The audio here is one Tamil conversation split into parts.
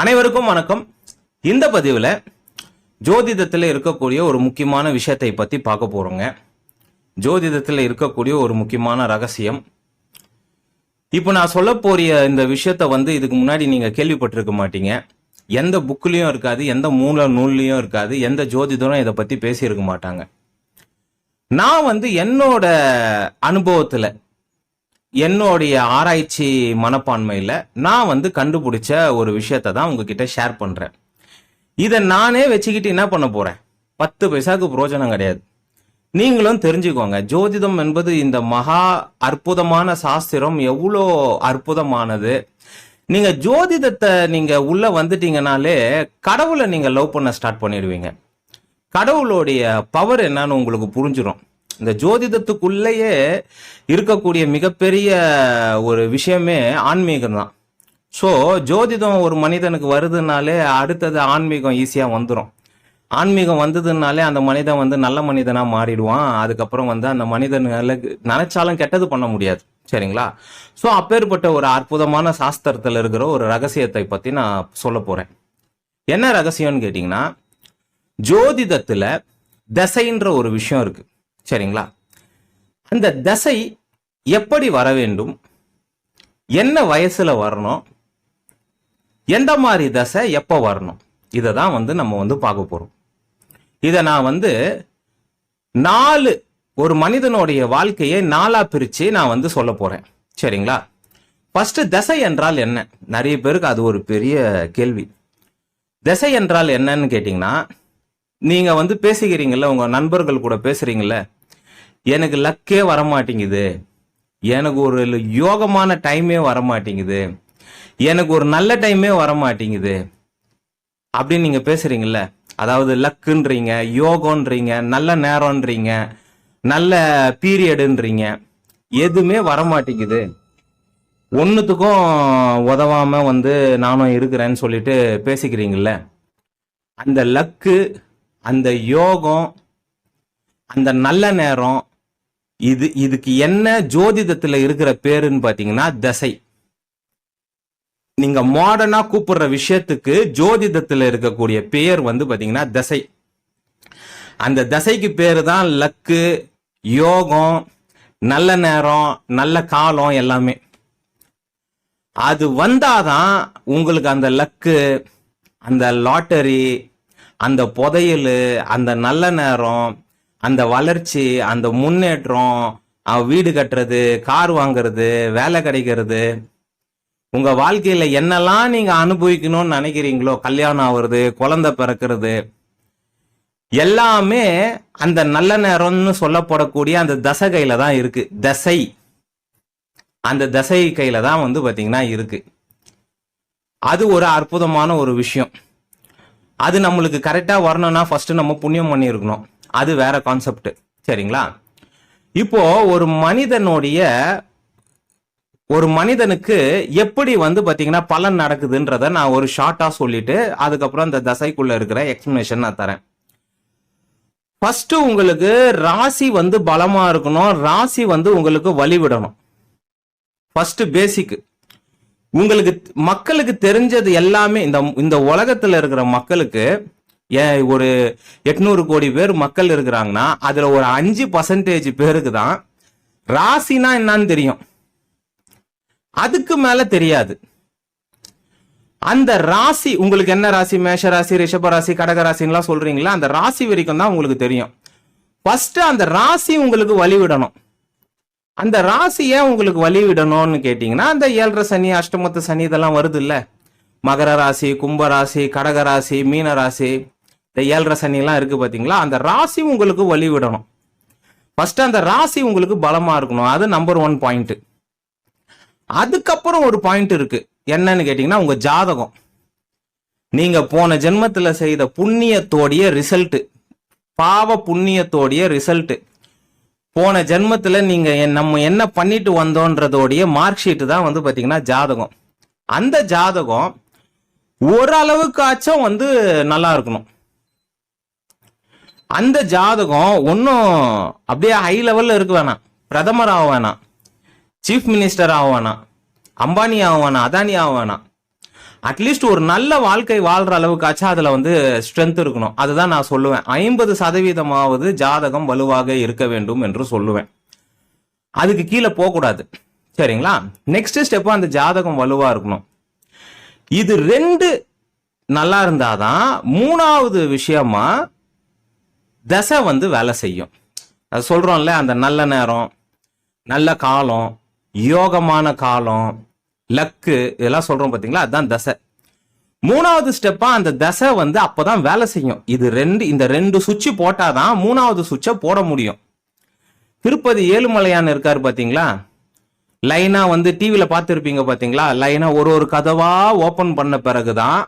அனைவருக்கும் வணக்கம். இந்த பதிவில் ஜோதிடத்தில் இருக்கக்கூடிய ஒரு முக்கியமான விஷயத்தை பற்றி பார்க்க போகிறோங்க ஜோதிடத்தில் இருக்கக்கூடிய ஒரு முக்கியமான ரகசியம். இப்போ நான் சொல்ல போறிய இந்த விஷயத்த வந்து இதுக்கு முன்னாடி நீங்கள் கேள்விப்பட்டிருக்க மாட்டீங்க. எந்த புக்லேயும் இருக்காது எந்த மூல நூல்லையும் இருக்காது எந்த ஜோதிடரும் இதை பற்றி பேசியிருக்க மாட்டாங்க. நான் வந்து என்னோட அனுபவத்தில் என்னுடைய ஆராய்ச்சி மனப்பான்மையில் நான் வந்து கண்டுபிடிச்ச ஒரு விஷயத்தை தான் உங்ககிட்ட ஷேர் பண்ணுறேன் இதை நானே வச்சுக்கிட்டு என்ன பண்ண போகிறேன் பத்து பைசாவுக்கு பிரோஜனம் கிடையாது. நீங்களும் தெரிஞ்சுக்கோங்க ஜோதிடம் என்பது இந்த மகா அற்புதமான சாஸ்திரம் எவ்வளோ அற்புதமானது. நீங்க ஜோதிடத்தை நீங்க உள்ள வந்துட்டீங்கனாலே கடவுளை நீங்க லவ் பண்ண ஸ்டார்ட் பண்ணிடுவீங்க. கடவுளுடைய பவர் என்னன்னு உங்களுக்கு புரிஞ்சிடும் இந்த ஜோதிடத்துக்குள்ளேயே இருக்கக்கூடிய மிகப்பெரிய ஒரு விஷயமே ஆன்மீகம் தான். ஸோ ஜோதிடம் ஒரு மனிதனுக்கு வருதுனாலே அடுத்தது ஆன்மீகம் ஈஸியாக வந்துடும் ஆன்மீகம் வந்ததுனாலே அந்த மனிதன் வந்து நல்ல மனிதனாக மாறிடுவான். அதுக்கப்புறம் வந்து அந்த மனிதன் நினைச்சாலும் கெட்டது பண்ண முடியாது. சரிங்களா? ஸோ அப்பேற்பட்ட ஒரு அற்புதமான சாஸ்திரத்தில் இருக்கிற ஒரு ரகசியத்தை பற்றி நான் சொல்ல போகிறேன் என்ன ரகசியம்னு கேட்டிங்கன்னா ஜோதிடத்தில் தசைன்ற ஒரு விஷயம் இருக்குது சரிங்களா? அந்த தசை எப்படி வர வேண்டும்? என்ன வயசுல வரணும்? எந்த மாதிரி தசை எப்போ வரணும்? இதை தான் வந்து நம்ம வந்து பார்க்க போகிறோம் இதை நான் வந்து நாலு ஒரு மனிதனுடைய வாழ்க்கையை நாலாக பிரித்து நான் வந்து சொல்ல போகிறேன் சரிங்களா? ஃபஸ்ட்டு தசை என்றால் என்ன? நிறைய பேருக்கு அது ஒரு பெரிய கேள்வி. திசை என்றால் என்னன்னு கேட்டிங்கன்னா நீங்க வந்து பேசிக்கிறீங்கல்ல உங்க நண்பர்கள் கூட பேசுறீங்கல்ல எனக்கு லக்கே வர மாட்டேங்குது எனக்கு ஒரு யோகமான டைமே வர மாட்டேங்குது எனக்கு ஒரு நல்ல டைமே வர மாட்டேங்குது அப்படின்னு நீங்க பேசுறீங்கல்ல அதாவது லக்குன்றீங்க யோகன்றீங்க நல்ல நேரம்ன்றீங்க நல்ல பீரியடுன்றீங்க எதுவுமே வர மாட்டேங்குது ஒன்றுத்துக்கும் உதவாம வந்து நானும் இருக்கிறேன்னு சொல்லிட்டு பேசிக்கிறீங்கல்ல அந்த லக்கு அந்த யோகம் அந்த நல்ல நேரம் இது இதுக்கு என்ன ஜோதிடத்துல இருக்கிற பேருன்னு பாத்தீங்கன்னா தசை. நீங்க மாடர்னா கூப்பிடுற விஷயத்துக்கு ஜோதிடத்துல இருக்கக்கூடிய பேர் வந்து பாத்தீங்கன்னா தசை. அந்த தசைக்கு பேரு தான் லக்கு யோகம் நல்ல நேரம் நல்ல காலம் எல்லாமே. அது வந்தாதான் உங்களுக்கு அந்த லக்கு அந்த லாட்டரி அந்த புதையல் அந்த நல்ல நேரம் அந்த வளர்ச்சி அந்த முன்னேற்றம் வீடு கட்டுறது கார் வாங்குறது வேலை கிடைக்கிறது. உங்க வாழ்க்கையில என்னெல்லாம் நீங்க அனுபவிக்கணும்னு நினைக்கிறீங்களோ கல்யாணம் ஆகுறது குழந்தை பிறக்கிறது எல்லாமே அந்த நல்ல நேரம்னு சொல்லப்படக்கூடிய அந்த தசை கையில தான் இருக்கு. தசை. அந்த தசை கையில தான் வந்து பாத்தீங்கன்னா இருக்கு. அது ஒரு அற்புதமான ஒரு விஷயம். அது நம்மளுக்கு கரெக்டாக வரணும்னா ஃபஸ்ட்டு நம்ம புண்ணியம் பண்ணியிருக்கணும். அது வேற கான்செப்ட் சரிங்களா? இப்போ ஒரு மனிதனுடைய ஒரு மனிதனுக்கு எப்படி வந்து பார்த்தீங்கன்னா பலன் நடக்குதுன்றத நான் ஒரு ஷார்ட்டாக சொல்லிட்டு அதுக்கப்புறம் இந்த தசைக்குள்ள இருக்கிற எக்ஸ்பிளனேஷன் நான் தரேன். ஃபர்ஸ்ட் உங்களுக்கு ராசி வந்து பலமா இருக்கணும். ராசி வந்து உங்களுக்கு வழிவிடணும். ஃபர்ஸ்ட் பேசிக் உங்களுக்கு மக்களுக்கு தெரிஞ்சது எல்லாமே இந்த இந்த உலகத்துல இருக்கிற மக்களுக்கு ஒரு எட்நூறு கோடி பேர் மக்கள் இருக்கிறாங்கன்னா அதுல ஒரு அஞ்சு பர்சன்டேஜ் பேருக்கு தான் ராசினா என்னன்னு தெரியும். அதுக்கு மேல தெரியாது. அந்த ராசி உங்களுக்கு என்ன ராசி? மேஷ ராசி ரிஷப ராசி கடக ராசின்லாம் சொல்றீங்களா? அந்த ராசி வரைக்கும் தான் உங்களுக்கு தெரியும். ஃபர்ஸ்ட் அந்த ராசி உங்களுக்கு வழிவிடணும். அந்த ராசி ஏன் உங்களுக்கு வழி கேட்டிங்கன்னா அந்த ஏழரை சனி அஷ்டமத்து சனி இதெல்லாம் வருது இல்லை மகர ராசி கும்ப ராசி கடக ராசி மீன ராசி இந்த ஏழரை சனிலாம் இருக்குது பார்த்தீங்களா அந்த ராசி உங்களுக்கு வழி விடணும் அந்த ராசி உங்களுக்கு பலமாக இருக்கணும். அது நம்பர் ஒன் பாயிண்ட்டு அதுக்கப்புறம் ஒரு பாயிண்ட் இருக்குது என்னன்னு கேட்டிங்கன்னா உங்கள் ஜாதகம். நீங்கள் போன ஜென்மத்தில் செய்த புண்ணியத்தோடைய ரிசல்ட்டு பாவ புண்ணியத்தோடைய ரிசல்ட்டு போன ஜென்மத்துல நீங்க என்- நம்ம என்ன பண்ணிட்டு வந்தோன்றதோடைய மார்க் ஷீட்டு தான் வந்து பாத்தீங்கன்னா ஜாதகம். அந்த ஜாதகம் ஓரளவுக்காச்சும் வந்து நல்லா இருக்கணும். அந்த ஜாதகம் ஒன்றும் அப்படியே ஹை லெவல்ல இருக்க வேணாம். பிரதமர் ஆக வேணாம். சீஃப் மினிஸ்டர் ஆக வேணாம். அம்பானி ஆக வேணாம் அதானி ஆக வேணாம். அட்லீஸ்ட் ஒரு நல்ல வாழ்க்கை வாழ்ற அளவுக்காச்சும் அதுல வந்து ஸ்ட்ரென்த் இருக்கணும். அதுதான் நான் சொல்லுவேன். ஐம்பது சதவீதமாவது ஜாதகம் வலுவாக இருக்க வேண்டும் என்று சொல்லுவேன். அதுக்கு கீழே போகக்கூடாது. சரிங்களா? நெக்ஸ்ட் ஸ்டெப் அந்த ஜாதகம் வலுவா இருக்கணும். இது ரெண்டு நல்லா இருந்தாதான் மூணாவது விஷயமா தசை வந்து வேலை செய்யும். அது சொல்றோம்ல அந்த நல்ல நேரம் நல்ல காலம் யோகமான காலம் லக்கு இதெல்லாம் சொல்றோம் பாத்தீங்களா? அதுதான் தசை. மூணாவது ஸ்டெப்பா அந்த தசை வந்து அப்பதான் வேலை செய்யும். இது ரெண்டு இந்த ரெண்டு சுவிட்ச் போட்டாதான் மூணாவது சுவிட்சை போட முடியும். திருப்பதி ஏழுமலையான் இருக்காரு பாத்தீங்களா? லைனா வந்து டிவியில பார்த்துருப்பீங்க பாத்தீங்களா? லைனா ஒரு ஒரு கதவா ஓபன் பண்ண பிறகுதான்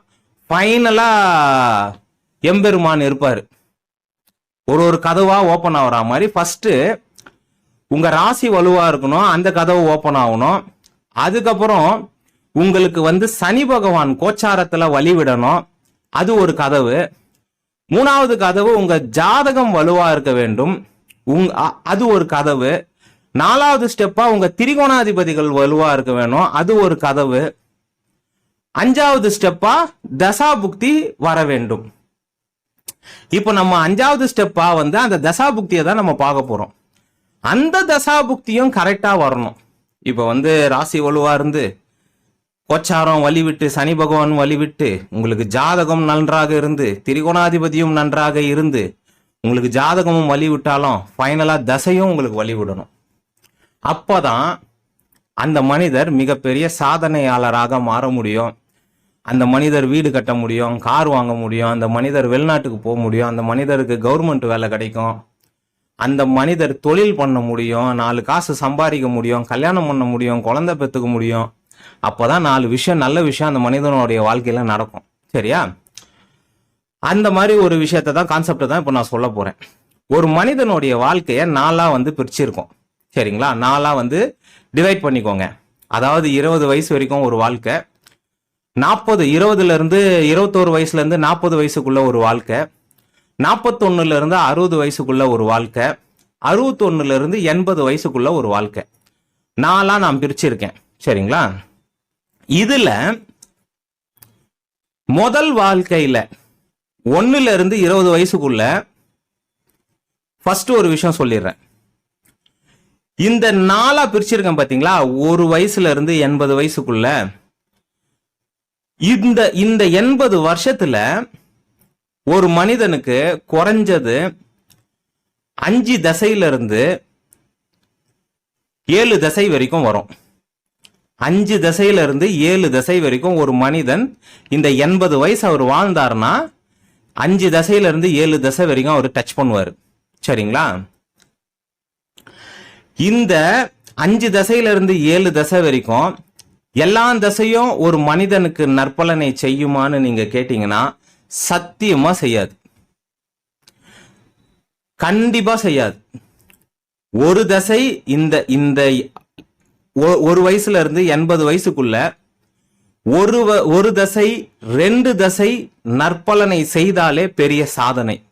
ஃபைனலா எம்பெருமான் இருப்பாரு. ஒரு ஒரு கதவா ஓபன் ஆகுற மாதிரி ஃபர்ஸ்ட் உங்க ராசி வலுவா இருக்கணும் அந்த கதவு ஓபன் ஆகணும். அதுக்கப்புறம் உங்களுக்கு வந்து சனி பகவான் கோச்சாரத்துல வழி விடணும் அது ஒரு கதவு. மூணாவது கதவு உங்க ஜாதகம் வலுவா இருக்க வேண்டும். உங் அது ஒரு கதவு. நாலாவது ஸ்டெப்பா உங்க திரிகோணாதிபதிகள் வலுவா இருக்க வேணும். அது ஒரு கதவு. அஞ்சாவது ஸ்டெப்பா தசாபுக்தி வர வேண்டும். இப்போ நம்ம அஞ்சாவது ஸ்டெப்பா வந்து அந்த தசாபுக்தியை தான் நம்ம பார்க்க போறோம். அந்த தசாபுக்தியும் கரெக்டா வரணும். இப்போ வந்து ராசி வலுவா இருந்து கோச்சாரம் வழி விட்டு சனி பகவான் வழி விட்டு உங்களுக்கு ஜாதகம் நன்றாக இருந்து திரிகோணாதிபதியும் நன்றாக இருந்து உங்களுக்கு ஜாதகமும் வழி விட்டாலும் தசையும் உங்களுக்கு வழி விடணும் அப்பதான் அந்த மனிதர் மிகப்பெரிய சாதனையாளராக மாற முடியும். அந்த மனிதர் வீடு கட்ட முடியும் கார் வாங்க முடியும் அந்த மனிதர் வெளிநாட்டுக்கு போக முடியும் அந்த மனிதருக்கு கவர்மெண்ட் வேலை கிடைக்கும். அந்த மனிதர் தொழில் பண்ண முடியும் நாலு காசு சம்பாதிக்க முடியும் கல்யாணம் பண்ண முடியும் குழந்தை பெற்றுக்க முடியும். அப்போ தான் நாலு விஷயம் நல்ல விஷயம் அந்த மனிதனுடைய வாழ்க்கையில் நடக்கும். சரியா? அந்த மாதிரி ஒரு விஷயத்தை தான் கான்செப்டை தான் இப்போ நான் சொல்ல போகிறேன் ஒரு மனிதனுடைய வாழ்க்கையை நாளாக வந்து பிரிச்சிருக்கோம். சரிங்களா? நாளாக வந்து டிவைட் பண்ணிக்கோங்க. அதாவது இருபது வயசு வரைக்கும் ஒரு வாழ்க்கை நாற்பது இருபதுலேருந்து இருபத்தோரு வயசுலேருந்து நாற்பது வயசுக்குள்ள ஒரு வாழ்க்கை நாற்பத்தொன்னுலேருந்து அறுபது வயசுக்குள்ள ஒரு வாழ்க்கை அறுபத்தொன்னுலேருந்து எண்பது வயசுக்குள்ள ஒரு வாழ்க்கை. நாலா நான் பிரிச்சிருக்கேன். சரிங்களா? இதில் முதல் வாழ்க்கையில் ஒன்றுலேருந்து இருபது வயசுக்குள்ள ஃபஸ்ட்டு ஒரு விஷயம் சொல்லிடுறேன். இந்த நாளாக பிரிச்சிருக்கேன் பார்த்தீங்களா ஒரு வயசுலேருந்து எண்பது வயசுக்குள்ள இந்த இந்த எண்பது வருஷத்தில் ஒரு மனிதனுக்கு குறைஞ்சது அஞ்சு தசையிலிருந்து ஏழு தசை வரைக்கும் வரும். அஞ்சு தசையிலிருந்து ஏழு தசை வரைக்கும் ஒரு மனிதன் இந்த எண்பது வயசு அவர் வாழ்ந்தாருன்னா அஞ்சு தசையிலிருந்து ஏழு தசை வரைக்கும் அவர் டச் பண்ணுவார். சரிங்களா? இந்த அஞ்சு தசையிலிருந்து ஏழு தசை வரைக்கும் எல்லா தசையும் ஒரு மனிதனுக்கு நற்பலனை செய்யுமான்னு நீங்க கேட்டீங்கன்னா சத்தியமா செய்யாது. கண்டிப்பா செய்யாது. ஒரு தசை இந்த இந்த ஒ- ஒரு வயசுல இருந்து எண்பது வயசுக்குள்ள ஒரு வ- ஒரு தசை ரெண்டு தசை நற்பலனை செய்தாலே பெரிய சாதனை.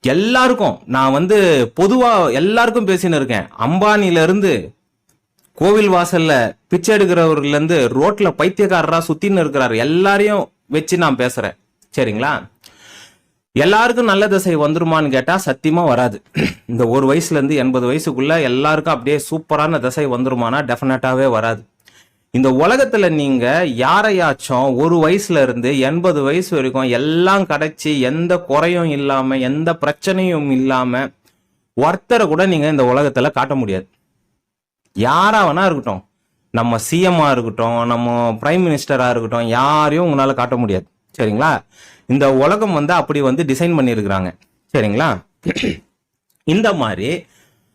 எல்லாருக்கும் நான் வந்து பொதுவா எல்லாருக்கும் பேசின்னு இருக்கேன். அம்பானில இருந்து கோவில் வாசல்ல பிச்சை எடுக்கிறவர்ல இருந்து ரோட்ல பைத்தியக்காரரா சுத்தின்னு இருக்கிறார். எல்லாரையும் வச்சு நான் பேசுறேன். சரிங்களா? எல்லாருக்கும் நல்ல திசை வந்துருமான்னு கேட்டா சத்தியமா வராது. இந்த ஒரு வயசுல இருந்து எண்பது வயசுக்குள்ள எல்லாருக்கும் அப்படியே சூப்பரான திசை வந்துருமானா டெஃபினட்டாவே வராது. இந்த உலகத்துல நீங்க யாரையாச்சும் ஒரு வயசுல இருந்து எண்பது வயசு வரைக்கும் எல்லாம் கிடைச்சி எந்த குறையும் இல்லாம எந்த பிரச்சனையும் இல்லாம ஒருத்தரை கூட நீங்க இந்த உலகத்துல காட்ட முடியாது. யாரா வேணா இருக்கட்டும். நம்ம சிஎம்மாக இருக்கட்டும் நம்ம பிரைம் மினிஸ்டராக இருக்கட்டும் யாரையும் உங்களால் காட்ட முடியாது. சரிங்களா? இந்த உலகம் வந்து அப்படி வந்து டிசைன் பண்ணியிருக்கிறாங்க. சரிங்களா? இந்த மாதிரி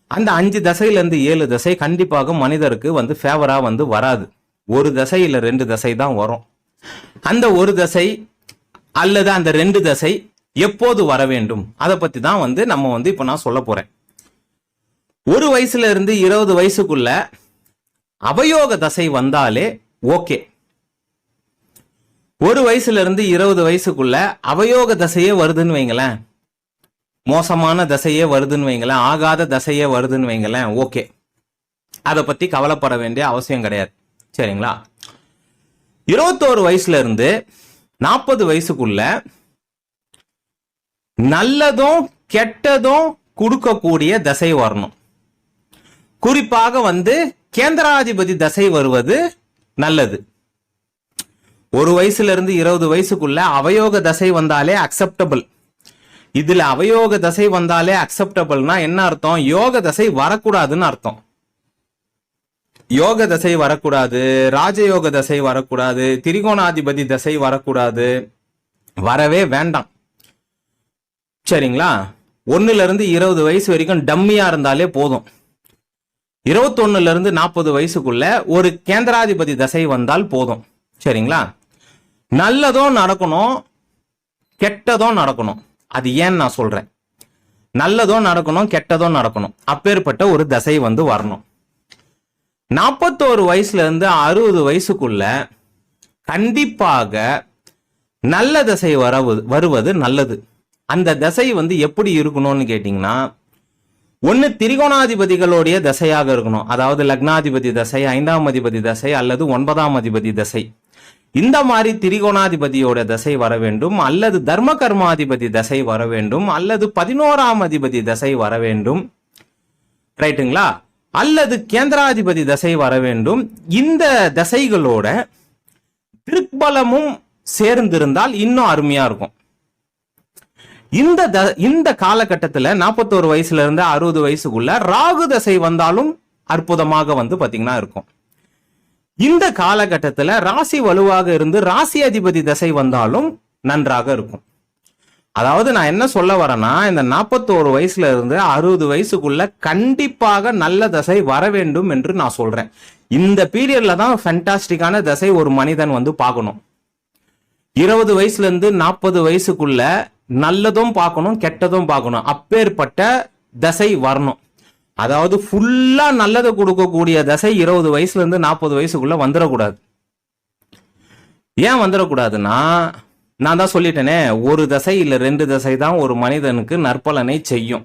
அந்த அஞ்சு தசையிலேருந்து ஏழு தசை கண்டிப்பாக மனிதருக்கு வந்து ஃபேவராக வந்து வராது. ஒரு தசை ரெண்டு தசை தான் வரும். அந்த ஒரு தசை அல்லது அந்த ரெண்டு தசை எப்போது வர வேண்டும்? அதை பற்றி தான் வந்து நம்ம வந்து இப்போ நான் சொல்ல போகிறேன் ஒரு வயசுல இருந்து இருபது வயசுக்குள்ள அவயோக தசை வந்தாலே ஓகே. ஒரு வயசுல இருந்து இருபது வயசுக்குள்ள அவயோக தசையே வருதுன்னு வைங்களேன். மோசமான தசையே வருதுன்னு வைங்களேன். ஆகாத தசையே வருதுன்னு வைங்களேன். ஓகே. அதை பத்தி கவலைப்பட வேண்டிய அவசியம் கிடையாது. சரிங்களா? இருபத்தோரு வயசுல இருந்து நாற்பது வயசுக்குள்ள நல்லதும் கெட்டதும் கொடுக்கக்கூடிய தசை வரணும். குறிப்பாக வந்து கேந்திராதிபதி தசை வருவது நல்லது. ஒரு வயசுல இருந்து இருபது வயசுக்குள்ள அவயோக தசை வந்தாலே அக்செப்டபிள் இதுல அவயோக தசை வந்தாலே அக்செப்டபிள்னா என்ன அர்த்தம்? யோக தசை வரக்கூடாதுன்னு அர்த்தம். யோக தசை வரக்கூடாது ராஜயோக தசை வரக்கூடாது திரிகோணாதிபதி தசை வரக்கூடாது. வரவே வேண்டாம். சரிங்களா? ஒன்னுல இருந்து இருபது வயசு வரைக்கும் டம்மியா இருந்தாலே போதும். இருபத்தொன்னுல இருந்து நாற்பது வயசுக்குள்ள ஒரு கேந்திராதிபதி தசை வந்தால் போதும். சரிங்களா? நல்லதும் நடக்கணும் கெட்டதும் நடக்கணும். அது ஏன்னு நான் சொல்றேன். நல்லதும் நடக்கணும் கெட்டதும் நடக்கணும். அப்பேற்பட்ட ஒரு தசை வந்து வரணும். நாற்பத்தோரு வயசுல இருந்து அறுபது வயசுக்குள்ள கண்டிப்பாக நல்ல தசை வரவு வருவது நல்லது. அந்த தசை வந்து எப்படி இருக்கணும்னு கேட்டிங்கன்னா ஒன்று திரிகோணாதிபதிகளுடைய தசையாக இருக்கணும். அதாவது லக்னாதிபதி தசை ஐந்தாம் அதிபதி தசை அல்லது ஒன்பதாம் அதிபதி தசை. இந்த மாதிரி திரிகோணாதிபதியோட தசை வர வேண்டும். அல்லது தர்ம கர்மாதிபதி தசை வர வேண்டும். அல்லது பதினோராம் அதிபதி தசை வர வேண்டும். ரைட்டுங்களா? அல்லது கேந்திராதிபதி தசை வர வேண்டும். இந்த தசைகளோட திருப்பலமும் சேர்ந்திருந்தால் இன்னும் அருமையா இருக்கும். இந்த த- இந்த காலகட்டத்துல நாற்பத்தோரு வயசுல இருந்து அறுபது வயசுக்குள்ள ராகு தசை வந்தாலும் அற்புதமாக வந்து பாத்தீங்கன்னா இருக்கும். இந்த காலகட்டத்துல ராசி வலுவாக இருந்து ராசி அதிபதி தசை வந்தாலும் நன்றாக இருக்கும். அதாவது நான் என்ன சொல்ல வரேன்னா இந்த நாற்பத்தோரு வயசுல இருந்து அறுபது வயசுக்குள்ள கண்டிப்பாக நல்ல தசை வர வேண்டும் என்று நான் சொல்றேன். இந்த பீரியட்ல தான் ஃபென்டாஸ்டிக்கான தசை ஒரு மனிதன் வந்து பார்க்கணும். இருபது வயசுல இருந்து நாற்பது வயசுக்குள்ள நல்லதும் பார்க்கணும் கெட்டதும் பார்க்கணும். அப்பேற்பட்ட தசை வரணும். அதாவது ஃபுல்லா நல்லதை கொடுக்கக்கூடிய தசை இருபது வயசுல இருந்து நாற்பது வயசுக்குள்ள வந்துடக்கூடாது. ஏன் வந்துடக்கூடாதுன்னா நான் தான் சொல்லிட்டேனே ஒரு தசை இல்ல ரெண்டு தசை தான் ஒரு மனிதனுக்கு நற்பலனை செய்யும்.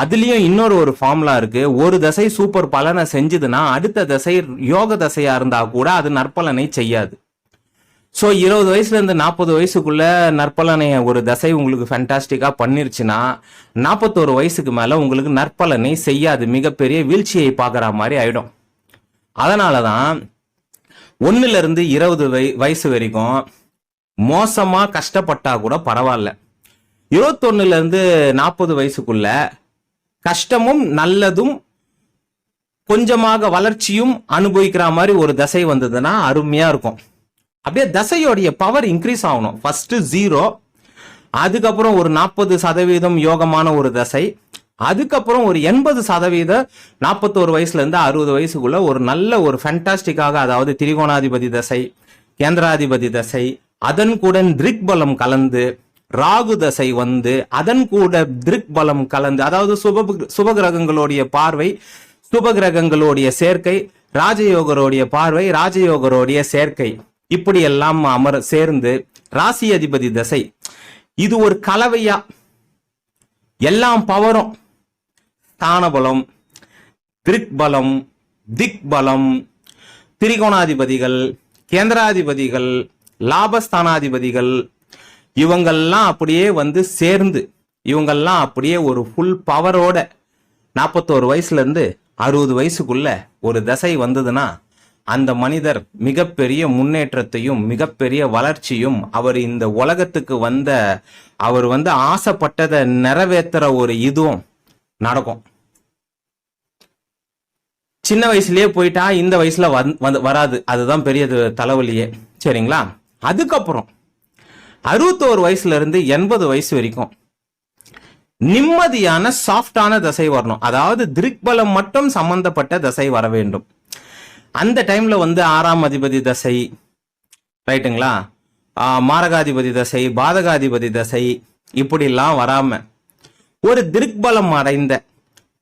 அதுலயும் இன்னொரு ஒரு ஃபார்முலா இருக்கு. ஒரு தசை சூப்பர் பலனை செஞ்சதுன்னா அடுத்த தசை யோக தசையா இருந்தா கூட அது நற்பலனை செய்யாது. ஸோ இருபது வயசுலேருந்து நாற்பது வயசுக்குள்ளே நற்பலனை ஒரு தசை உங்களுக்கு ஃபேண்டாஸ்டிக்கா பண்ணிருச்சுன்னா நாற்பத்தோரு வயசுக்கு மேலே உங்களுக்கு நற்பலனை செய்யாது. மிகப்பெரிய வீழ்ச்சியை பார்க்குற மாதிரி ஆகிடும் அதனால தான் ஒன்றுலேருந்து இருபது வய வயசு வரைக்கும் மோசமாக கஷ்டப்பட்டால் கூட பரவாயில்ல. இருபத்தொன்னுலேருந்து நாற்பது வயசுக்குள்ள கஷ்டமும் நல்லதும் கொஞ்சமாக வளர்ச்சியும் அனுபவிக்கிற மாதிரி ஒரு தசை வந்ததுன்னா அருமையாக இருக்கும். அப்படியே தசையோடைய பவர் இன்க்ரீஸ் ஆகணும். ஃபர்ஸ்ட் ஜீரோ அதுக்கப்புறம் ஒரு நாற்பது சதவீதம் யோகமான ஒரு தசை அதுக்கப்புறம் ஒரு எண்பது சதவீத நாற்பத்தோரு வயசுல இருந்து அறுபது வயசுக்குள்ள ஒரு நல்ல ஒரு ஃபேண்டாஸ்டிக்காக அதாவது திரிகோணாதிபதி தசை கேந்திராதிபதி தசை அதன் கூட திரிக் பலம் கலந்து ராகு தசை வந்து அதன் கூட திரிக் பலம் கலந்து அதாவது சுப சுபகிரகங்களுடைய பார்வை சுபகிரகங்களுடைய சேர்க்கை ராஜயோகருடைய பார்வை ராஜயோகருடைய சேர்க்கை. இப்படி எல்லாம் அமர் சேர்ந்து ராசி அதிபதி தசை. இது ஒரு கலவையா. எல்லாம் பவரும். ஸ்தானபலம் திரிக் பலம் திக் பலம் திரிகோணாதிபதிகள் கேந்திராதிபதிகள் லாபஸ்தானாதிபதிகள் இவங்கெல்லாம் அப்படியே வந்து சேர்ந்து இவங்கெல்லாம் அப்படியே ஒரு ஃபுல் பவரோட நாற்பத்தோரு வயசுல இருந்து அறுபது வயசுக்குள்ள ஒரு தசை வந்ததுன்னா அந்த மனிதர் மிகப்பெரிய முன்னேற்றத்தையும் மிகப்பெரிய வளர்ச்சியும் அவர் இந்த உலகத்துக்கு வந்த அவர் வந்து ஆசைப்பட்டதை நிறைவேற்றுற ஒரு இதுவும் நடக்கும். சின்ன வயசுலயே போயிட்டா இந்த வயசுல வந்து- வந்து வராது. அதுதான் பெரிய தலைவலியே. சரிங்களா? அதுக்கப்புறம் அறுபத்தோரு வயசுல இருந்து எண்பது வயசு வரைக்கும் நிம்மதியான சாஃப்டான தசை வரணும். அதாவது திருக்பலம் மட்டும் சம்பந்தப்பட்ட தசை வர வேண்டும். அந்த டைம்ல வந்து ஆறாம் அதிபதி தசை ரைட்டுங்களா? மாரகாதிபதி தசை பாதகாதிபதி தசை இப்படிலாம் வராம ஒரு திருக்பலம் அடைந்த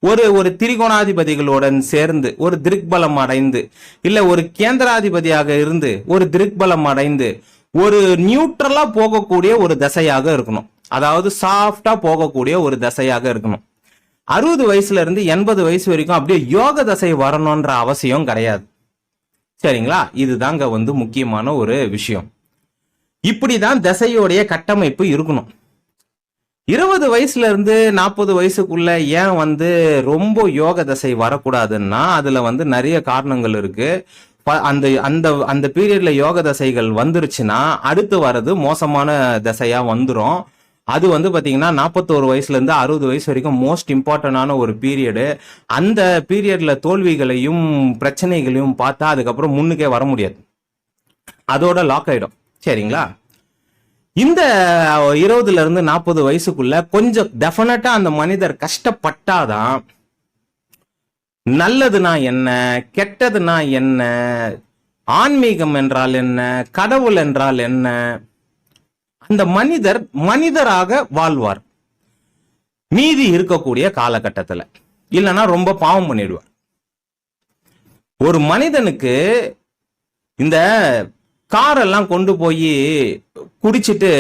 ஒரு ஒரு திரிகோணாதிபதிகளுடன் சேர்ந்து ஒரு திருக்பலம் அடைந்து இல்ல ஒரு கேந்திராதிபதியாக இருந்து ஒரு திருக்பலம் அடைந்து ஒரு நியூட்ரலா போகக்கூடிய ஒரு தசையாக இருக்கணும். அதாவது சாஃப்டா போகக்கூடிய ஒரு தசையாக இருக்கணும். அறுபது வயசுல இருந்து எண்பது வயசு வரைக்கும் அப்படியே யோக தசை வரணும்ன்ற அவசியம் கிடையாது. சரிங்களா? இதுதாங்க வந்து முக்கியமான ஒரு விஷயம். இப்படிதான் தசையோடைய கட்டமைப்பு இருக்கணும். இருபது வயசுல இருந்து நாற்பது வயசுக்குள்ள ஏன் வந்து ரொம்ப யோக தசை வரக்கூடாதுன்னா அதுல வந்து நிறைய காரணங்கள் இருக்கு. ப- அந்த அந்த அந்த பீரியட்ல யோக தசைகள் வந்துருச்சுன்னா அடுத்து வர்றது மோசமான தசையா வந்துடும் அது வந்து பார்த்தீங்கன்னா நாற்பத்தோரு வயசுலேருந்து அறுபது வயசு வரைக்கும் மோஸ்ட் இம்பார்ட்டண்டான ஒரு பீரியடு அந்த பீரியடில் தோல்விகளையும் பிரச்சனைகளையும் பார்த்தா அதுக்கப்புறம் முன்னுக்கே வர முடியாது. அதோட லாக் ஆகிடும் சரிங்களா? இந்த இருபதுல இருந்து நாற்பது வயசுக்குள்ள கொஞ்சம் டெஃபினட்டா அந்த மனிதர் கஷ்டப்பட்டாதான் நல்லதுனா என்ன கெட்டதுனா என்ன ஆன்மீகம் என்றால் என்ன கடவுள் என்றால் என்ன அந்த மனிதர் மனிதராக வாழ்வார். மீதி இருக்கக்கூடிய காலகட்டத்துல. இல்லைன்னா ரொம்ப பாவம் பண்ணிடுவார். ஒரு மனிதனுக்கு இந்த காரெல்லாம் கொண்டு போய் குடிச்சிட்டு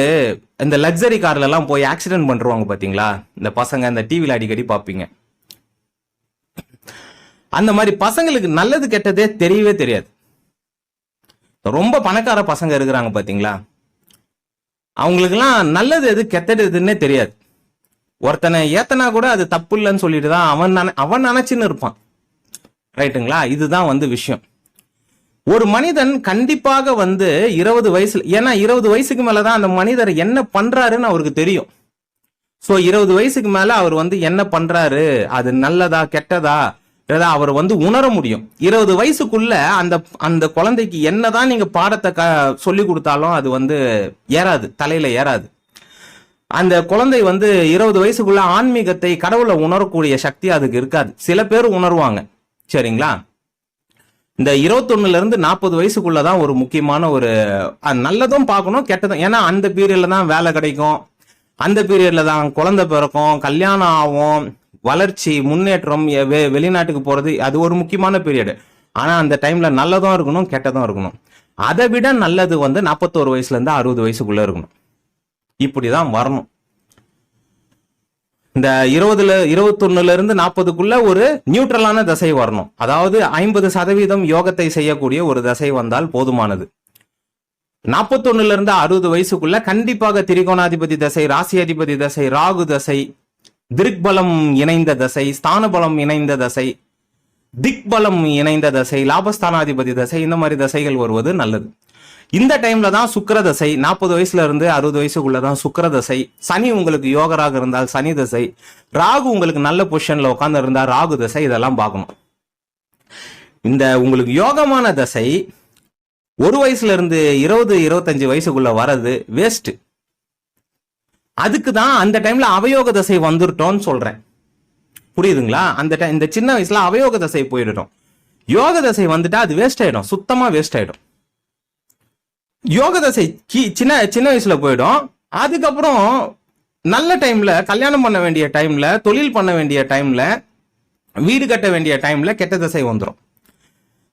இந்த லக்ஸரி கார்ல எல்லாம் போய் ஆக்சிடென்ட் பண்றாங்க பாத்தீங்களா? இந்த பசங்க இந்த டிவில அடிக்கடி பாப்பீங்க. அந்த மாதிரி பசங்களுக்கு நல்லது கெட்டதே தெரியவே தெரியாது. ரொம்ப பணக்கார பசங்க இருக்கிறாங்க பாத்தீங்களா? அவங்களுக்குலாம் நல்லது எது கெட்டது எதுன்னே தெரியாது. ஒருத்தனை ஏத்தனா கூட அது தப்பு இல்லைன்னு சொல்லிட்டு தான் அவன் நினை- அவன் நினைச்சின்னு இருப்பான். ரைட்டுங்களா? இதுதான் வந்து விஷயம். ஒரு மனிதன் கண்டிப்பாக வந்து இருபது வயசுல ஏன்னா இருபது வயசுக்கு மேலதான் அந்த மனிதர் என்ன பண்றாருன்னு அவருக்கு தெரியும். ஸோ இருபது வயசுக்கு மேல அவர் வந்து என்ன பண்றாரு? அது நல்லதா கெட்டதா? அவர் வந்து உணர முடியும். இருபது வயசுக்குள்ள அந்த அந்த குழந்தைக்கு என்னதான் நீங்க பாடத்தை க சொல்லி கொடுத்தாலும் அது வந்து ஏறாது தலையில ஏறாது. அந்த குழந்தை வந்து இருபது வயசுக்குள்ள ஆன்மீகத்தை கடவுளை உணரக்கூடிய சக்தி அதுக்கு இருக்காது. சில பேர் உணர்வாங்க. சரிங்களா? இந்த இருபத்தொன்னுல இருந்து நாற்பது வயசுக்குள்ளதான் ஒரு முக்கியமான ஒரு நல்லதும் பார்க்கணும் கெட்டதும். ஏன்னா அந்த பீரியட்ல தான் வேலை கிடைக்கும். அந்த பீரியட்ல தான் குழந்தை பிறக்கும் கல்யாணம் ஆகும். வளர்ச்சி முன்னேற்றம் வெளிநாட்டுக்கு போறது அது ஒரு முக்கியமான பீரியட் ஆனா அந்த டைம்ல நல்லதும் இருக்கணும் கெட்டதும் இருக்கணும். அதை விட நல்லது வந்து நாற்பத்தோரு வயசுல இருந்து அறுபது வயசுக்குள்ள இருக்கணும். இப்படிதான் வரணும். இந்த இருபதுல இருபத்தொன்னுல இருந்து நாற்பதுக்குள்ள ஒரு நியூட்ரலான தசை வரணும். அதாவது ஐம்பது சதவீதம் யோகத்தை செய்யக்கூடிய ஒரு தசை வந்தால் போதுமானது. நாற்பத்தொன்னுல இருந்து அறுபது வயசுக்குள்ள கண்டிப்பாக திரிகோணாதிபதி தசை ராசி அதிபதி தசை ராகு தசை திருக்பலம் இணைந்த தசை ஸ்தானபலம் இணைந்த தசை திக்பலம் இணைந்த தசை லாபஸ்தானாதிபதி தசை இந்த மாதிரி தசைகள் வருவது நல்லது. இந்த டைம்ல தான் சுக்கிர தசை நாற்பது வயசுல இருந்து அறுபது வயசுக்குள்ள தான் சுக்கிர தசை. சனி உங்களுக்கு யோகராக இருந்தால் சனி தசை. ராகு உங்களுக்கு நல்ல பொசிஷன்ல உட்கார்ந்து இருந்தா ராகு தசை இதெல்லாம் பார்க்கணும். இந்த உங்களுக்கு யோகமான தசை ஒரு வயசுல இருந்து இருபது இருபத்தஞ்சு வயசுக்குள்ள வர்றது வேஸ்ட் அதுக்கு தான் அந்த டைம்ல அவயோக தசை வந்துட்டோம்னு சொல்றேன். புரியுதுங்களா? அந்த டைம் இந்த சின்ன வயசுல அவயோக தசை போயிடுறோம் யோக தசை வந்துட்டா அது வேஸ்ட் ஆயிடும். சுத்தமா வேஸ்ட் ஆயிடும். யோக தசை சின்ன சின்ன வயசுல போயிடும். அதுக்கப்புறம் நல்ல டைம்ல கல்யாணம் பண்ண வேண்டிய டைம்ல தொழில் பண்ண வேண்டிய டைம்ல வீடு கட்ட வேண்டிய டைம்ல கெட்ட தசை வந்துடும்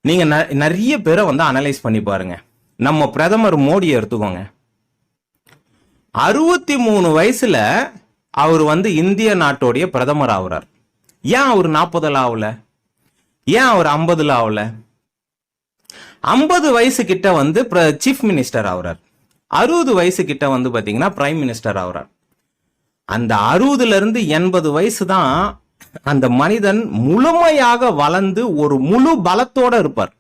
நீங்க ந- நிறைய பேரை வந்து அனலைஸ் பண்ணி பாருங்க. நம்ம பிரதமர் மோடியை எடுத்துக்கோங்க. அறுபத்தி மூணு வயசுல அவர் வந்து இந்திய நாட்டோடைய பிரதமர் ஆகுறார். ஏன் அவர் நாற்பதுல ஆகல? ஏன் அவர் ஐம்பதுல ஆகல? ஐம்பது வயசு கிட்ட வந்து சீஃப் மினிஸ்டர் ஆகுறார். அறுபது வயசு கிட்ட வந்து பாத்தீங்கன்னா பிரைம் மினிஸ்டர் ஆகுறார். அந்த அறுபதுல இருந்து எண்பது வயசு தான் அந்த மனிதன் முழுமையாக வளர்ந்து ஒரு முழு பலத்தோட இருப்பார்.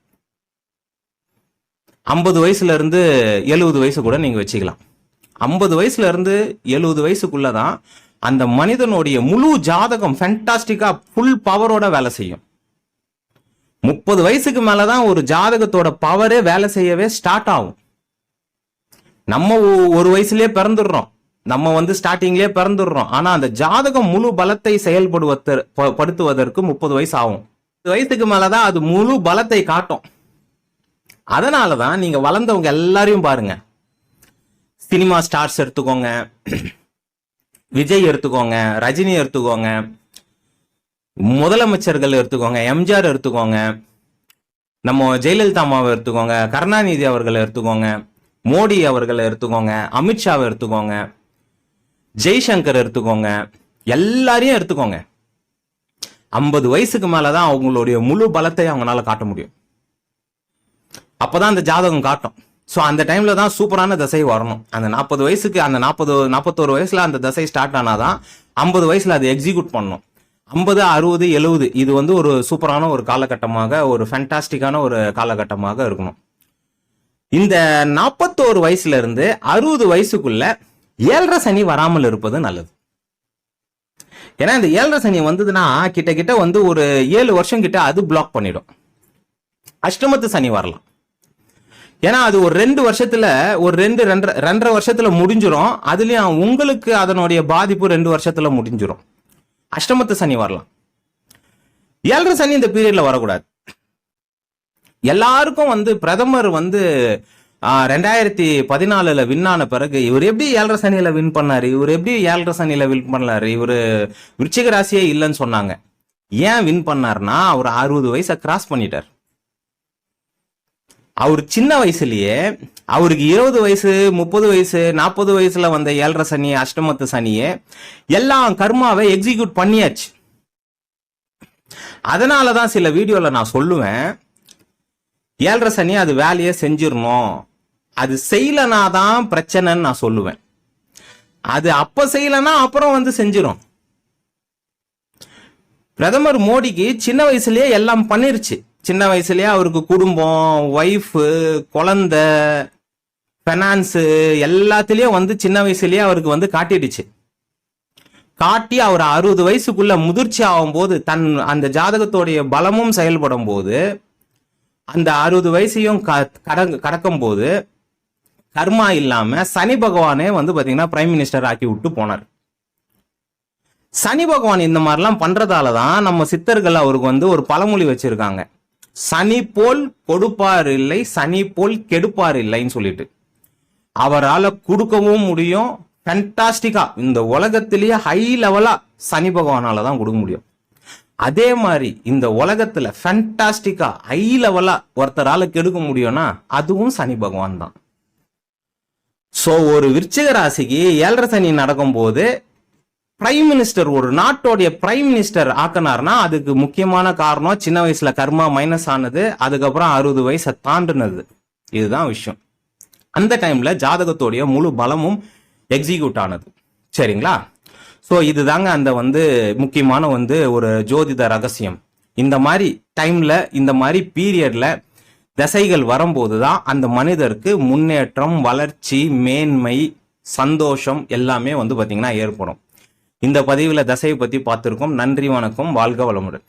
ஐம்பது வயசுல இருந்து எழுபது வயசு கூட நீங்க வச்சுக்கலாம். ஐம்பது வயசுல இருந்து எழுபது வயசுக்குள்ள தான் அந்த மனிதனுடைய முழு ஜாதகம் ஃபென்டாஸ்டிக்கா ஃபுல் பவரோட வேலை செய்யும். முப்பது வயசுக்கு மேலதான் ஒரு ஜாதகத்தோட பவரே வேலை செய்யவே ஸ்டார்ட் ஆகும். நம்ம ஒரு வயசுலயே பிறந்துடுறோம். நம்ம வந்து ஸ்டார்டிங்லயே பிறந்துடுறோம். ஆனா அந்த ஜாதகம் முழு பலத்தை செயல்படுவத படுத்துவதற்கு முப்பது வயசு ஆகும். வயசுக்கு மேலதான் அது முழு பலத்தை காட்டும். அதனாலதான் நீங்க வளர்ந்தவங்க எல்லாரையும் பாருங்க. சினிமா ஸ்டார்ஸ் எடுத்துக்கோங்க. விஜய் எடுத்துக்கோங்க ரஜினி எடுத்துக்கோங்க முதலமைச்சர்கள் எடுத்துக்கோங்க எம்ஜிஆர் எடுத்துக்கோங்க நம்ம ஜெயலலிதா அம்மாவை எடுத்துக்கோங்க கருணாநிதி அவர்களை எடுத்துக்கோங்க மோடி அவர்களை எடுத்துக்கோங்க அமித்ஷாவை எடுத்துக்கோங்க ஜெய்சங்கர் எடுத்துக்கோங்க எல்லாரையும் எடுத்துக்கோங்க. ஐம்பது வயசுக்கு மேலதான் அவங்களுடைய முழு பலத்தை அவங்களால காட்ட முடியும். அப்பதான் அந்த ஜாதகம் காட்டும். ஸோ அந்த டைமில் தான் சூப்பரான தசை வரணும். அந்த நாற்பது வயசுக்கு அந்த நாற்பது நாற்பத்தோரு வயசில் அந்த தசை ஸ்டார்ட் ஆனாதான் ஐம்பது வயசில் அதை எக்ஸிக்யூட் பண்ணணும். ஐம்பது அறுபது எழுபது இது வந்து ஒரு சூப்பரான ஒரு காலகட்டமாக ஒரு ஃபேண்டாஸ்டிக்கான ஒரு காலகட்டமாக இருக்கணும். இந்த நாற்பத்தோரு வயசுல இருந்து அறுபது வயசுக்குள்ள ஏழரை சனி வராமல் இருப்பது நல்லது. ஏன்னா இந்த ஏழரை சனி வந்ததுன்னா கிட்ட கிட்ட வந்து ஒரு ஏழு வருஷம் கிட்ட அது பிளாக் பண்ணிடும். அஷ்டமத்து சனி வரலாம். ஏன்னா அது ஒரு ரெண்டு வருஷத்துல ஒரு ரெண்டு ரெண்டரை ரெண்டரை வருஷத்துல முடிஞ்சிடும் அதுலயும் உங்களுக்கு அதனுடைய பாதிப்பு ரெண்டு வருஷத்துல முடிஞ்சிடும் அஷ்டமத்து சனி வரலாம். ஏழரை சனி இந்த பீரியட்ல வரக்கூடாது. எல்லாருக்கும் வந்து பிரதமர் வந்து ரெண்டாயிரத்தி பதினாலுல வின் ஆன பிறகு இவர் எப்படி ஏழரை சனியில வின் பண்ணாரு? இவர் எப்படி ஏழரை சனியில வின் பண்ணாரு? இவர் விருச்சிக ராசியே இல்லைன்னு சொன்னாங்க. ஏன் வின் பண்ணாருன்னா அவர் அறுபது வயசை கிராஸ் பண்ணிட்டார். அவர் சின்ன வயசுலயே அவருக்கு இருபது வயசு முப்பது வயசு நாற்பது வயசுல வந்த ஏழரை சனி அஷ்டமத்து சனியே எல்லாம் கர்மாவை எக்ஸிக்யூட் பண்ணியாச்சு. அதனாலதான் சில வீடியோல நான் சொல்லுவேன் ஏழரை சனி அது வேலையை செஞ்சிடணும். அது செய்யலனா தான் பிரச்சனைன்னு நான் சொல்லுவேன். அது அப்ப செய்யலனா அப்புறம் வந்து செஞ்சிடும் பிரதமர் மோடிக்கு சின்ன வயசுலயே எல்லாம் பண்ணிருச்சு. சின்ன வயசுலயே அவருக்கு குடும்பம் ஒய்ஃபு குழந்த ஃபைனான்ஸு எல்லாத்துலயும் வந்து சின்ன வயசுலயே அவருக்கு வந்து காட்டிடுச்சு. காட்டி அவர் அறுபது வயசுக்குள்ள முதிர்ச்சி ஆகும்போது தன் அந்த ஜாதகத்தோடைய பலமும் செயல்படும் போது அந்த அறுபது வயசையும் க- கடக்கும் போது கர்மா இல்லாம சனி பகவானே வந்து பாத்தீங்கன்னா பிரைம் மினிஸ்டர் ஆக்கி விட்டு போனார். சனி பகவான் இந்த மாதிரிலாம் பண்றதால தான் நம்ம சித்தர்கள் அவருக்கு வந்து ஒரு பழமொழி வச்சிருக்காங்க. சனி போல் கொடுப்பார் இல்லை சனி போல் கெடுப்பார் இல்லைன்னு சொல்லிட்டு. அவரால் கொடுக்கவும் முடியும். ஃபேண்டாஸ்டிக்கா இந்த உலகத்திலேயே ஹை லெவலா சனி பகவானால தான் கொடுக்க முடியும். அதே மாதிரி இந்த உலகத்துல ஃபேண்டாஸ்டிக்கா ஹை லெவலா ஒருத்தரால கெடுக்க முடியும்னா அதுவும் சனி பகவான் தான். ஸோ ஒரு விருச்சிக ராசிக்கு ஏழரை சனி நடக்கும்போது பிரைம் மினிஸ்டர் ஒரு நாட்டோடைய பிரைம் மினிஸ்டர் ஆக்கினார்னா அதுக்கு முக்கியமான காரணம் சின்ன வயசுல கர்மா மைனஸ் ஆனது அதுக்கப்புறம் அறுபது வயசை தாண்டினது. இதுதான் விஷயம். அந்த டைம்ல ஜாதகத்தோடைய முழு பலமும் எக்ஸிக்யூட் ஆனது. சரிங்களா? ஸோ இதுதாங்க அந்த வந்து முக்கியமான வந்து ஒரு ஜோதிட ரகசியம். இந்த மாதிரி டைம்ல இந்த மாதிரி பீரியட்ல தசைகள் வரும்போது தான் அந்த மனிதருக்கு முன்னேற்றம் வளர்ச்சி மேன்மை சந்தோஷம் எல்லாமே வந்து பார்த்தீங்கன்னா ஏற்படும். இந்த பதிவில் தசையை பத்தி பார்த்துருக்கோம். நன்றி வணக்கம். வாழ்க வளமுடன்.